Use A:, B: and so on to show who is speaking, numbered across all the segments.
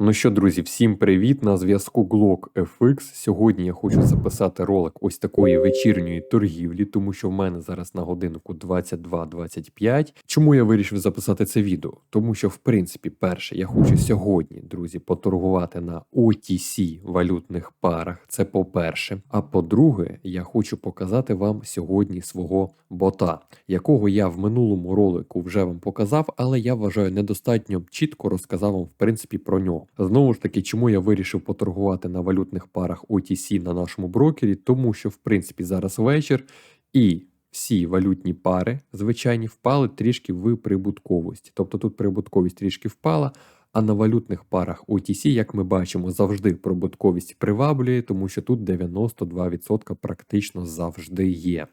A: Ну що, друзі, всім привіт! На зв'язку Glock FX. Сьогодні я хочу записати ролик ось такої вечірньої торгівлі, тому що в мене зараз на годиннику 22.25. Чому я вирішив записати це відео? Тому що, в принципі, перше, я хочу сьогодні, друзі, поторгувати на OTC валютних парах. Це по-перше. А по-друге, я хочу показати вам сьогодні свого бота, якого я в минулому ролику вже вам показав, але я вважаю недостатньо чітко розказав вам в принципі про нього. Знову ж таки, чому я вирішив поторгувати на валютних парах OTC на нашому брокері, тому що в принципі зараз вечір і. Всі валютні пари, звичайні, впали трішки в прибутковості. Тобто тут прибутковість трішки впала, а на валютних парах OTC, як ми бачимо, завжди прибутковість приваблює, тому що тут 92% практично завжди є.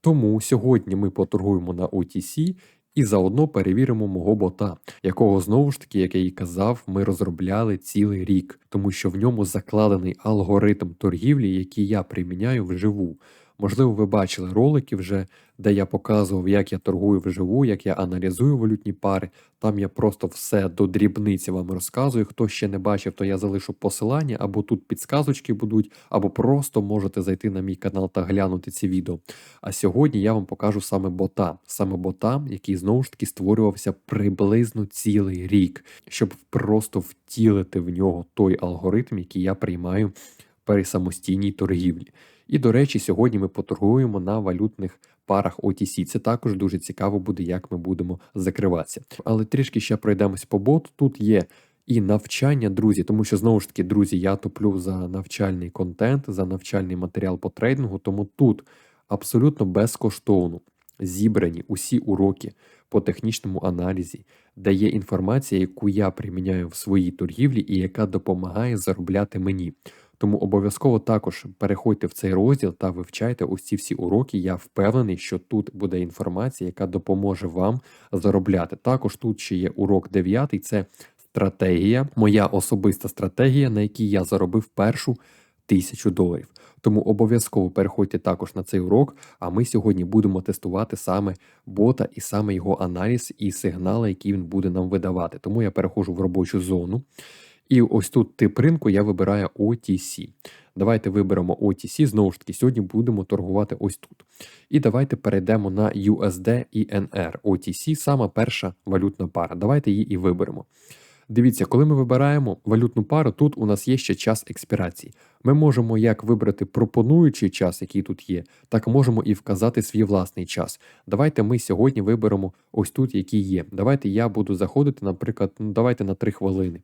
A: Тому сьогодні ми поторгуємо на OTC і заодно перевіримо мого бота, якого знову ж таки, як я і казав, ми розробляли цілий рік, тому що в ньому закладений алгоритм торгівлі, який я приміняю вживу. Можливо, ви бачили ролики вже, де я показував, як я торгую вживу, як я аналізую валютні пари. Там я просто все до дрібниці вам розказую. Хто ще не бачив, то я залишу посилання, або тут підсказочки будуть, або просто можете зайти на мій канал та глянути ці відео. А сьогодні я вам покажу саме бота, саме бота, який знову ж таки створювався приблизно цілий рік, щоб просто втілити в нього той алгоритм, який я приймаю при самостійній торгівлі. І, до речі, сьогодні ми поторгуємо на валютних парах OTC. Це також дуже цікаво буде, як ми будемо закриватися. Але трішки ще пройдемось по боту. Тут є. І навчання, друзі, тому що знову ж таки, друзі, я топлю за навчальний контент, за навчальний матеріал по трейдингу, тому тут абсолютно безкоштовно зібрані усі уроки по технічному аналізі, де є інформація, яку я приміняю в своїй торгівлі і яка допомагає заробляти мені. Тому обов'язково також переходьте в цей розділ та вивчайте ці всі уроки. Я впевнений, що тут буде інформація, яка допоможе вам заробляти. Також тут ще є урок 9, це стратегія, моя особиста стратегія, на якій я заробив першу тисячу доларів. Тому обов'язково переходьте також на цей урок. А ми сьогодні будемо тестувати саме бота і саме його аналіз і сигнали, які він буде нам видавати. Тому я переходжу в робочу зону. І ось тут тип ринку я вибираю OTC. Давайте виберемо OTC, знову ж таки, сьогодні будемо торгувати ось тут. І давайте перейдемо на USD і NR. OTC сама перша валютна пара. Давайте її і виберемо. Дивіться, коли ми вибираємо валютну пару, тут у нас є ще час експірації. Ми можемо як вибрати пропонуючий час, який тут є, так можемо і вказати свій власний час. Давайте ми сьогодні виберемо ось тут, який є. Давайте я буду заходити, наприклад, ну давайте на 3 хвилини.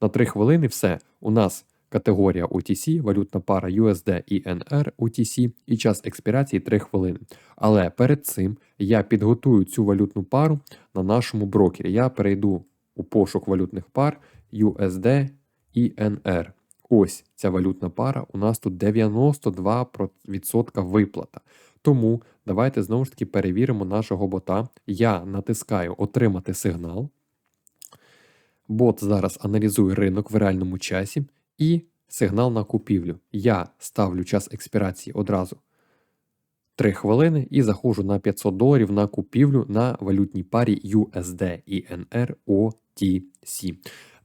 A: На 3 хвилини все. У нас категорія OTC, валютна пара USD і NR OTC і час експірації 3 хвилини. Але перед цим я підготую цю валютну пару на нашому брокері. Я перейду у пошук валютних пар USD і NR. Ось ця валютна пара. У нас тут 92% виплата. Тому давайте знову ж таки перевіримо нашого бота. Я натискаю Отримати сигнал. Бот зараз аналізує ринок в реальному часі і сигнал на купівлю. Я ставлю час експірації одразу 3 хвилини і заходжу на 500 доларів на купівлю на валютній парі USD INR NROTC.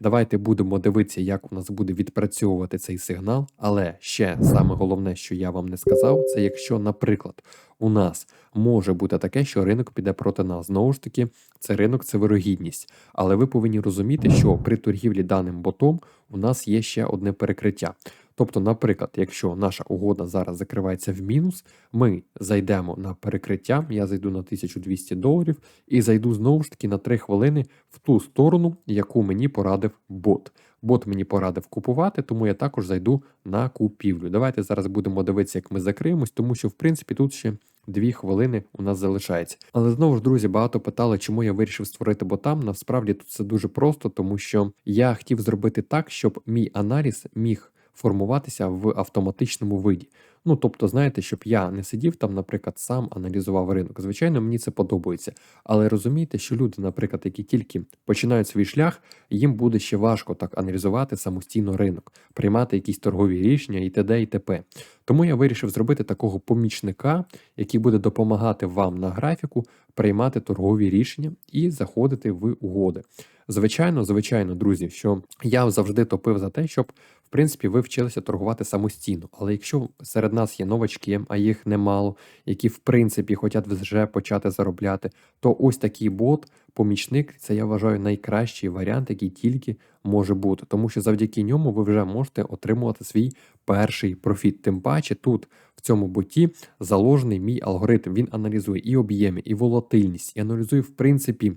A: Давайте будемо дивитися, як у нас буде відпрацьовувати цей сигнал. Але ще саме головне, що я вам не сказав, це якщо, наприклад, у нас може бути таке, що ринок піде проти нас. Знову ж таки, це ринок, це вирогідність. Але ви повинні розуміти, що при торгівлі даним ботом у нас є ще одне перекриття. Тобто, наприклад, якщо наша угода зараз закривається в мінус, ми зайдемо на перекриття, я зайду на 1200 доларів і зайду знову ж таки на 3 хвилини в ту сторону, яку мені порадив бот. Бот мені порадив купувати, тому я також зайду на купівлю. Давайте зараз будемо дивитися, як ми закриємось, тому що в принципі тут ще. Дві хвилини у нас залишається. Але знову ж, друзі, багато питали, чому я вирішив створити ботам. Насправді тут все дуже просто, тому що я хотів зробити так, щоб мій аналіз міг формуватися в автоматичному виді. Ну тобто, знаєте, щоб я не сидів там, наприклад, сам аналізував ринок. Звичайно, мені це подобається. Але розумієте, що люди, наприклад, які тільки починають свій шлях, їм буде ще важко так аналізувати самостійно ринок, приймати якісь торгові рішення і т.д. і т.п. Тому я вирішив зробити такого помічника, який буде допомагати вам на графіку приймати торгові рішення і заходити в угоди. Звичайно, звичайно, друзі, що я завжди топив за те, щоб в принципі ви вчилися торгувати самостійно. Але якщо серед нас є новачки, а їх немало, які в принципі хочуть вже почати заробляти, то ось такий бот, помічник, це я вважаю найкращий варіант, який тільки може бути, тому що завдяки ньому ви вже можете отримувати свій перший профіт. Тим паче тут в цьому боті заложений мій алгоритм. Він аналізує і об'єми, і волатильність, і аналізує в принципі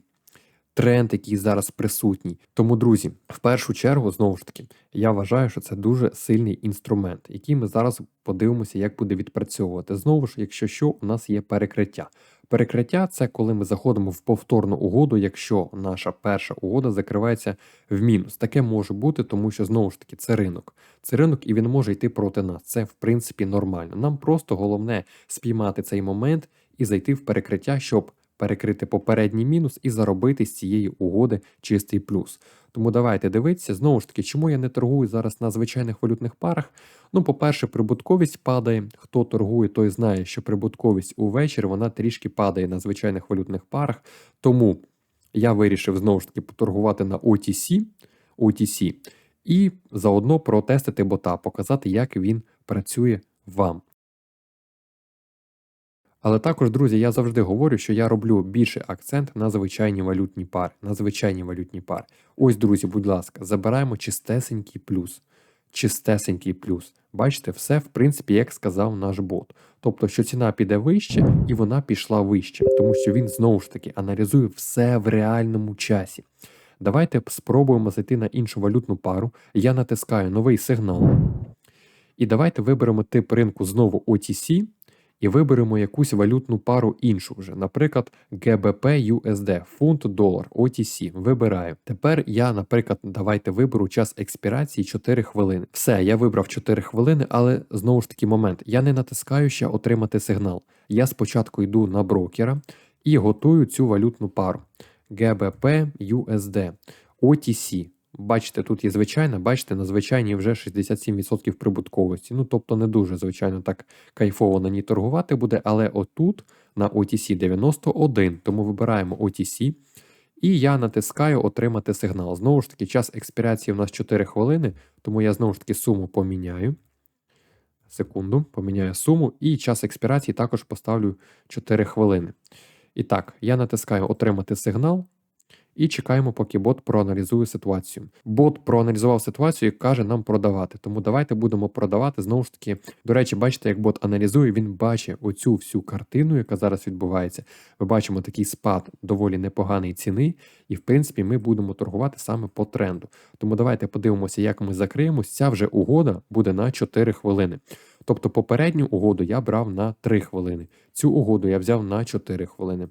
A: тренд, який зараз присутній. Тому, друзі, в першу чергу, знову ж таки, я вважаю, що це дуже сильний інструмент, який ми зараз подивимося, як буде відпрацьовувати. Знову ж, якщо що, у нас є перекриття. Перекриття це коли ми заходимо в повторну угоду, якщо наша перша угода закривається в мінус. Таке може бути, тому що знову ж таки це ринок. Це ринок і він може йти проти нас. Це в принципі нормально. Нам просто головне спіймати цей момент і зайти в перекриття, щоб перекрити попередній мінус і заробити з цієї угоди чистий плюс. Тому давайте дивитися, знову ж таки, чому я не торгую зараз на звичайних валютних парах. Ну, по-перше, прибутковість падає. Хто торгує, той знає, що прибутковість увечері вона трішки падає на звичайних валютних парах. Тому я вирішив знову ж таки поторгувати на OTC, OTC і заодно протестити бота, показати, як він працює вам. Але також, друзі, я завжди говорю, що я роблю більший акцент на звичайні валютні пари. На звичайні валютні пари. Ось, друзі, будь ласка, забираємо чистесенький плюс. Чистесенький плюс. Бачите, все, в принципі, як сказав наш бот. Тобто, що ціна піде вище, і вона пішла вище, тому що він знову ж таки аналізує все в реальному часі. Давайте спробуємо зайти на іншу валютну пару. Я натискаю новий сигнал. І давайте виберемо тип ринку знову OTC і виберемо якусь валютну пару іншу вже, наприклад, GBP USD, фунт долар, OTC. Вибираю. Тепер я, наприклад, давайте виберу час експірації 4 хвилини. Все, я вибрав 4 хвилини, але знову ж таки момент. Я не натискаю ще отримати сигнал. Я спочатку йду на брокера і готую цю валютну пару. GBP USD, OTC. Бачите, тут є звичайна, бачите, на звичайній вже 67% прибутковості. Ну, тобто не дуже, звичайно, так кайфово на ній торгувати буде, але отут на OTC 91, тому вибираємо OTC. І я натискаю отримати сигнал. Знову ж таки, час експірації у нас 4 хвилини, тому я знову ж таки суму поміняю. Секунду, поміняю суму, і час експірації також поставлю 4 хвилини. І так, я натискаю отримати сигнал. І чекаємо, поки бот проаналізує ситуацію. Бот проаналізував ситуацію і каже нам продавати. Тому давайте будемо продавати. Знову ж таки, до речі, бачите, як бот аналізує, він бачить оцю всю картину, яка зараз відбувається. Ми бачимо такий спад доволі непоганої ціни, і в принципі ми будемо торгувати саме по тренду. Тому давайте подивимося, як ми закриємось. Ця вже угода буде на 4 хвилини. Тобто попередню угоду я брав на 3 хвилини. Цю угоду я взяв на 4 хвилини.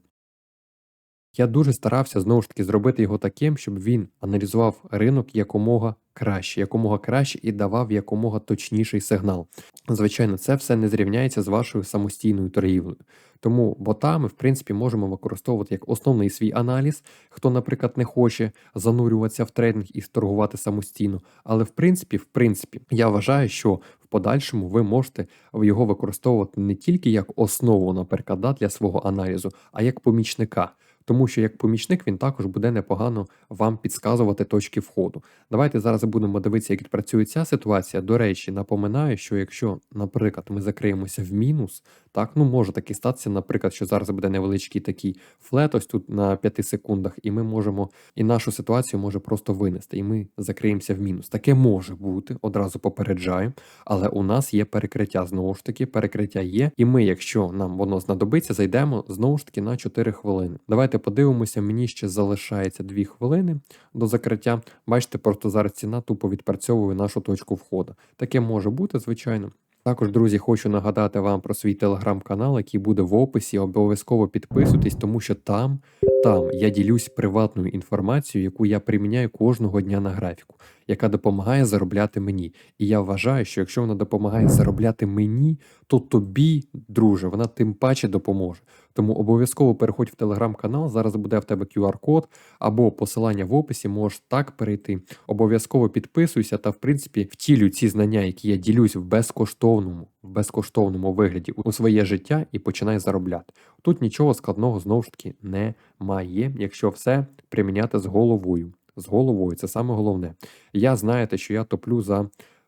A: Я дуже старався знову ж таки зробити його таким, щоб він аналізував ринок якомога краще, якомога краще і давав якомога точніший сигнал. Звичайно, це все не зрівняється з вашою самостійною торгівлею. Тому бота ми, в принципі, можемо використовувати як основний свій аналіз, хто, наприклад, не хоче занурюватися в трейдинг і торгувати самостійно. Але в принципі, в принципі, я вважаю, що в подальшому ви можете його використовувати не тільки як основу, наприклад, для свого аналізу, а як помічника тому що як помічник він також буде непогано вам підказувати точки входу. Давайте зараз будемо дивитися, як працює ця ситуація. До речі, напоминаю, що якщо, наприклад, ми закриємося в мінус, так ну може таки статися, наприклад, що зараз буде невеличкий такий флет, ось тут на 5 секундах, і ми можемо і нашу ситуацію може просто винести, і ми закриємося в мінус. Таке може бути, одразу попереджаю, але у нас є перекриття знову ж таки, перекриття є, і ми, якщо нам воно знадобиться, зайдемо знову ж таки на 4 хвилини. Давайте. Давайте подивимося, мені ще залишається 2 хвилини до закриття. Бачите, просто зараз ціна тупо відпрацьовує нашу точку входу. Таке може бути, звичайно. Також, друзі, хочу нагадати вам про свій телеграм-канал, який буде в описі. Обов'язково підписуйтесь, тому що там там я ділюсь приватною інформацією, яку я приміняю кожного дня на графіку, яка допомагає заробляти мені. І я вважаю, що якщо вона допомагає заробляти мені, то тобі, друже, вона тим паче допоможе. Тому обов'язково переходь в телеграм-канал. Зараз буде в тебе QR-код або посилання в описі, можеш так перейти. Обов'язково підписуйся та, в принципі, втілюй ці знання, які я ділюсь в безкоштовному, в безкоштовному вигляді у своє життя і починай заробляти. Тут нічого складного знову ж таки немає, якщо все приміняти з головою. З головою. Це саме головне. Я знаєте, що я топлю за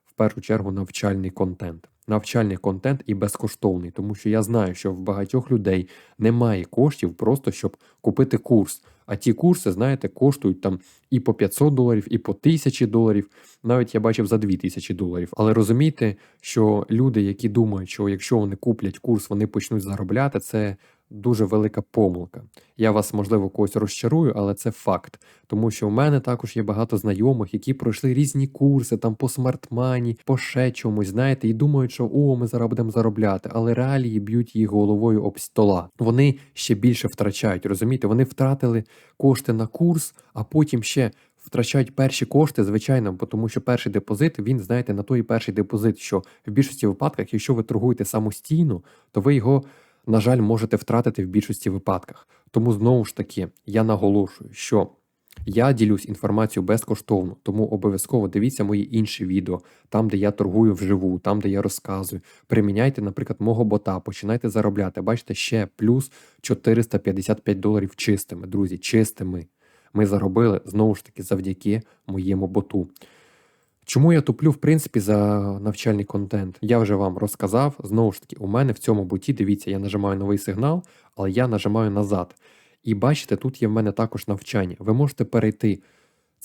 A: в першу чергу навчальний контент. Навчальний контент і безкоштовний, тому що я знаю, що в багатьох людей немає коштів просто щоб купити курс. А ті курси, знаєте, коштують там і по 500 доларів, і по 1000 доларів. Навіть я бачив за 2000 доларів. Але розумійте, що люди, які думають, що якщо вони куплять курс, вони почнуть заробляти, це дуже велика помилка. Я вас, можливо, когось розчарую, але це факт. Тому що в мене також є багато знайомих, які пройшли різні курси там по смартмані, по ще чомусь, знаєте, і думають, що о, ми зараз будемо заробляти, але реалії б'ють їх головою об стола. Вони ще більше втрачають. Розумієте, вони втратили кошти на курс, а потім ще. Втрачають перші кошти, звичайно, бо тому що перший депозит, він, знаєте, на той перший депозит, що в більшості випадках, якщо ви торгуєте самостійно, то ви його, на жаль, можете втратити в більшості випадках. Тому знову ж таки я наголошую, що я ділюсь інформацією безкоштовно, тому обов'язково дивіться мої інші відео, там, де я торгую вживу, там, де я розказую. Приміняйте, наприклад, мого бота, починайте заробляти. Бачите, ще плюс 455 доларів чистими, друзі, чистими. Ми заробили знову ж таки завдяки моєму боту. Чому я туплю, в принципі, за навчальний контент? Я вже вам розказав. Знову ж таки, у мене в цьому боті, дивіться, я нажимаю новий сигнал, але я нажимаю назад. І бачите, тут є в мене також навчання. Ви можете перейти.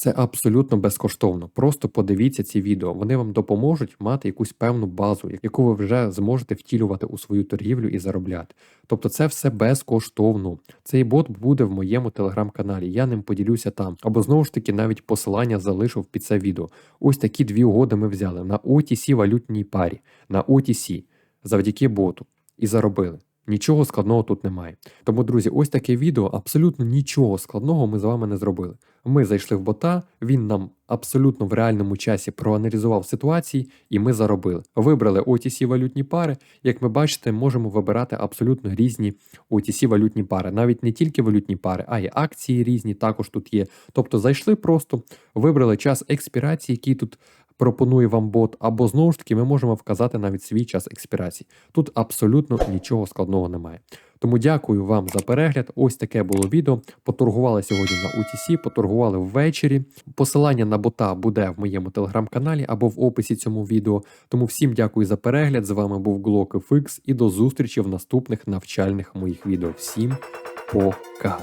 A: Це абсолютно безкоштовно. Просто подивіться ці відео. Вони вам допоможуть мати якусь певну базу, яку ви вже зможете втілювати у свою торгівлю і заробляти. Тобто це все безкоштовно. Цей бот буде в моєму телеграм-каналі. Я ним поділюся там. Або знову ж таки навіть посилання залишив під це відео. Ось такі дві угоди ми взяли на OTC валютній парі, на OTC завдяки боту і заробили. Нічого складного тут немає. Тому, друзі, ось таке відео. Абсолютно нічого складного ми з вами не зробили. Ми зайшли в бота, він нам абсолютно в реальному часі проаналізував ситуації, і ми заробили. Вибрали OTC валютні пари. Як ми бачите, можемо вибирати абсолютно різні OTC валютні пари. Навіть не тільки валютні пари, а й акції різні також тут є. Тобто зайшли просто, вибрали час експірації, який тут пропонує вам бот, або знову ж таки ми можемо вказати навіть свій час експірації. Тут абсолютно нічого складного немає. Тому дякую вам за перегляд. Ось таке було відео. Поторгували сьогодні на UTC, поторгували ввечері. Посилання на бота буде в моєму телеграм-каналі або в описі цьому відео. Тому всім дякую за перегляд. З вами був GlockFX і до зустрічі в наступних навчальних моїх відео. Всім пока!